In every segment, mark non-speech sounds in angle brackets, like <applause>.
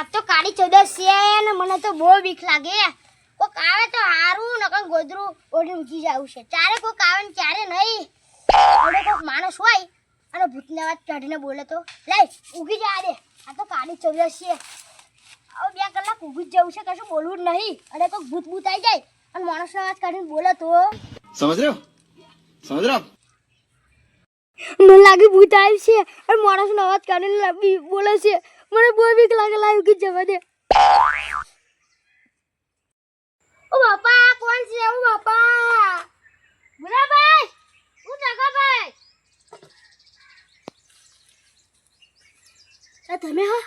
આ તો કાળી ચૌદર છે અને મને તો બહુ બીક લાગે. કોક આવે તો હારું નકર ગોદરું ઓઢી ઉઠી જવું છે. ચારે કોક આવે ને ચારે નહીં. ઓડે કોક માણસ હોય અને ભૂતને વાત ચઢીને બોલે તો. લઈ ઊગી જા દે. આ તો કાળી ચૌદશ છે. હવે બે કલાક ઊભી જ જવું છે કશું બોલવું જ નહીં. અને કોક ભૂત ભૂત આવી જાય અને માણસને વાત કાઢીને બોલે તો. સમજ રહ્યો? મને લાગે ભૂત આવ્યું છે અને માણસનો અવાજ કાઢીને બોલે છે. મને બહુ બીક લાગે લાઈવ કે જવા દે ઓ બાપા કોણ છે? ઓ બાપા. બુરાભાઈ હું જગાભાઈ આ તમે હા?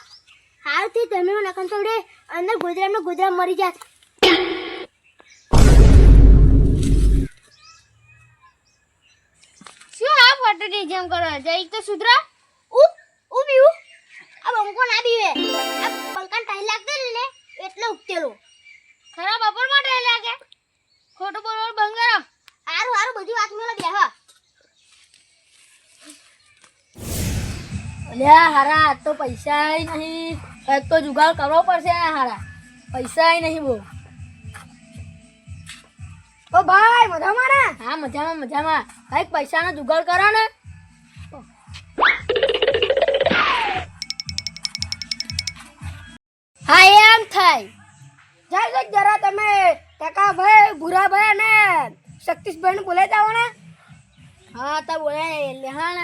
હાલથી તમે નકન તોડે અંદર ગોજરામાં ગોદરા મરી જાત. શું આ ફોટોની જેમ કરો જઈ તો સુધરા? ઉ ઉ. બીઉ આ બંકો ના બીવે આ બંકાન ટાઈ લાગતો ને એટલે ઉકેલો. ખરા બપોર માટે લાગે. ખોટું બોલવાનું કરો. હારું હારું બધી વાત મેલો બેહ અલ્યા હારા તો પૈસા નહીં. એક તો જુગાડ કરવો પડશે હારા. પૈસા નહીં બહુ. ઓ ભાઈ મજામાં ને? હા મજામાં મજામાં. કંઈક પૈસાનો જુગાડ કરો ને. હા, એમ થાય. જાય જરા તમે ટકા ભાઈ ભૂરા ભાઈ અને શક્તિશભાઈ ને બોલાઈ જાઓ ને. હા, તો બોલે લેહાણ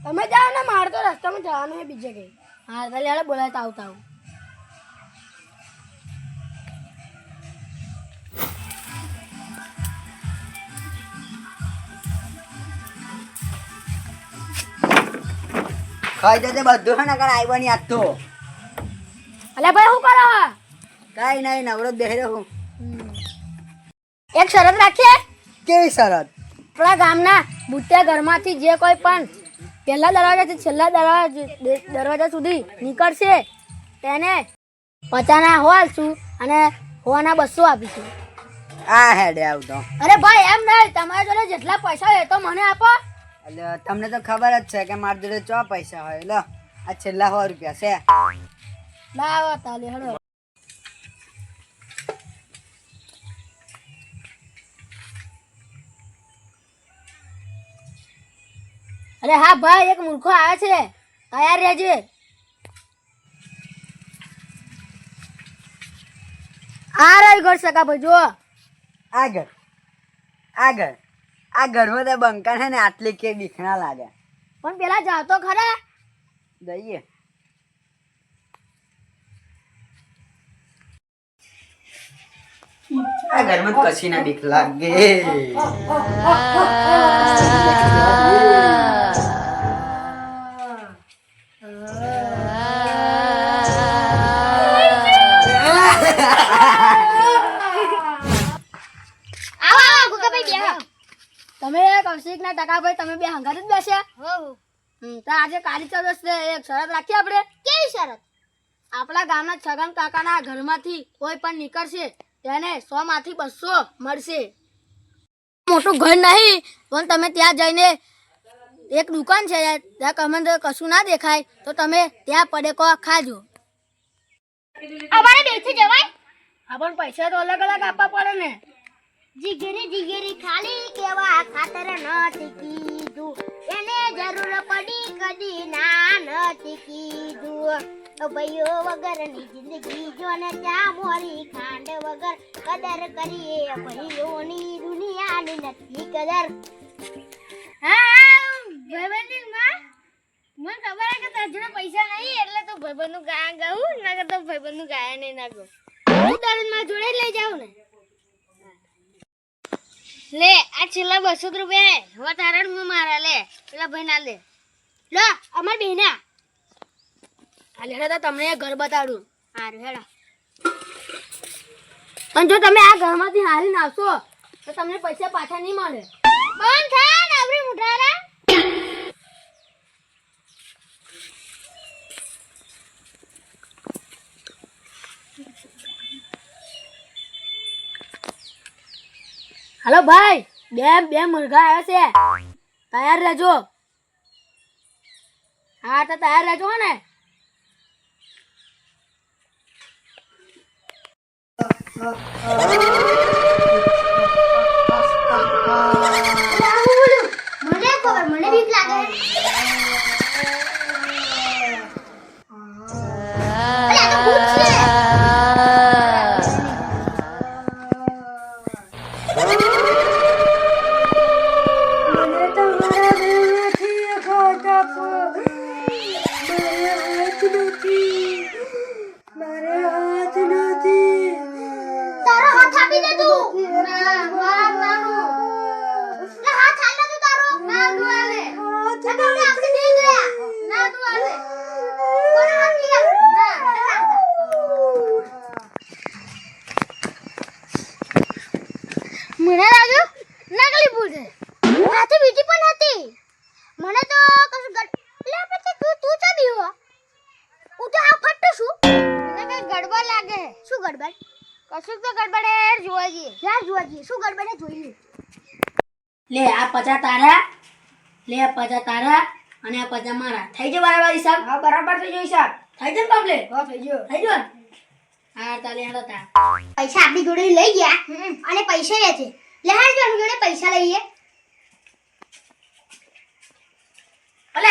તમે જાઓ ને, મારે તો રસ્તામાં જવાનું છે બીજે કઈ. હા, તો લેહાડે બોલાય આવતા આવું. ખાઈ જતે બધું હે ને કણ આવ્યો નહીં આજ તો. અલ્યા ભાઈ શું કરો? કઈ નહીં નવરો બેહી રહ્યો એક શરત રાખીએ? કેવી શરત? આપણા ગામના બુટ્યા ઘરમાંથી જે કોઈ પણ પહેલા દરવાજાથી છેલ્લા દરવાજા દરવાજા સુધી નીકળશે તેને પચાના હોવાલશું અને હોવાના બસો આપીશું. આ હેડે આવતો. અરે ભાઈ એમ નહીં તમારા જોડે જેટલા પૈસા હોય તો મને આપો. એટલે તમને તો ખબર જ છે કે મારા જોડે ચો પૈસા હોય. લો આ છેલ્લા સો રૂપિયા છે. લાવો તાલી હળો. અરે હા ભાઈ એક મૂર્ખો આવે છે. તૈયાર રહેજે. આ રહી ઘર સકા ભાઈ જો આગળ આગળ આ ઘરમાં તો બંકા છે ને આટલી કે બીખણા લાગે. પણ પેલા જાવ તો ખરા. દઈએ આ ઘરમાં કશી ના બીક લાગે. તમે કૌશિક ના ટકા ભાઈ તમે બે હંગાત જ બેસ્યા? તો આજે કાલી ચૌદસ છે એક શરત રાખીએ આપણે? કેવી શરત? આપણા ગામના છગન કાકાના ઘરમાંથી કોઈ પણ નીકળશે તેને સો માંથી બસો મળશે. મોટું ઘર નહીં પણ તમે ત્યાં જઈને એક દુકાન છે ત્યાં તમને કશું ના દેખાય તો તમે ત્યાં પડેકો ખાજો. અમારે બેસી જવાય? હા પણ પૈસા તો અલગ અલગ આપવા પડે ને. જીગરી જીગરી ખાલી કેવા ખાતર નથી કીધું. એને જરૂર પડી કદી ના નથી કીધું. ભાઈઓ વગરની જિંદગી જો ને ચા મોરી ખાંડ વગર કદર કરીએ. ભાઈઓની દુનિયાની નથી કદર. મને ખબર કે તારા પૈસા નહીં, એટલે તો ભાઈબંધનું ગાયન ગાવું ના કરતો ભાઈબંધનું ગાયન નહીં ના ગાઉં. હું તારે જોડે લઈ જાઉં ને. લે, આ છેલ્લા બસો રૂપિયા હવે તારણ હું મારા લે. પેલા ભાઈ ના લે. લો, અમાર બેના લેડો તમને ઘર બતાડું. હારું હેડા. અને જો તમે આ ઘરમાંથી હારીને આવશો તો તમને પૈસા પાછા નહીં મળે. બંધ થા ને મુઠારા હાલો ભાઈ બે બે મુર્ગા આવ્યા છે. તૈયાર રહેજો. હા તો તૈયાર રહેજો ને. મને <laughs> આપી દે તું ના માર નાનું લે હાથ હાલ તું તારો. ના તું આલે આપણે નહીં ગયા. ના તું કોણ હાથ લીયા ના મને લાગ્યું નકલી ભૂલ છે. હાથે બીજી પણ હતી. મને તો કશું ગડ લે પછી તું તું ચા બીવો હું તો આ ફટ્ટુ છું. મને કઈ ગડબડ લાગે. શું ગડબડ? કશું તો ગડબડે જોવાજી ક્યાં જોવાજી શું ગડબડે જોઈ લે. આ પચા તારા. લે આ પચા તારા અને આ પચા મારા. થઈ ગયો બરાબર હિસાબ હા બરાબર થઈ ગયો હિસાબ થઈ ગયો પાપલે હા થઈ ગયો. થઈ ગયો પૈસા આપણી જોડે લઈ ગયા અને પૈસા લે છે. લે પૈસા લઈએ. અલે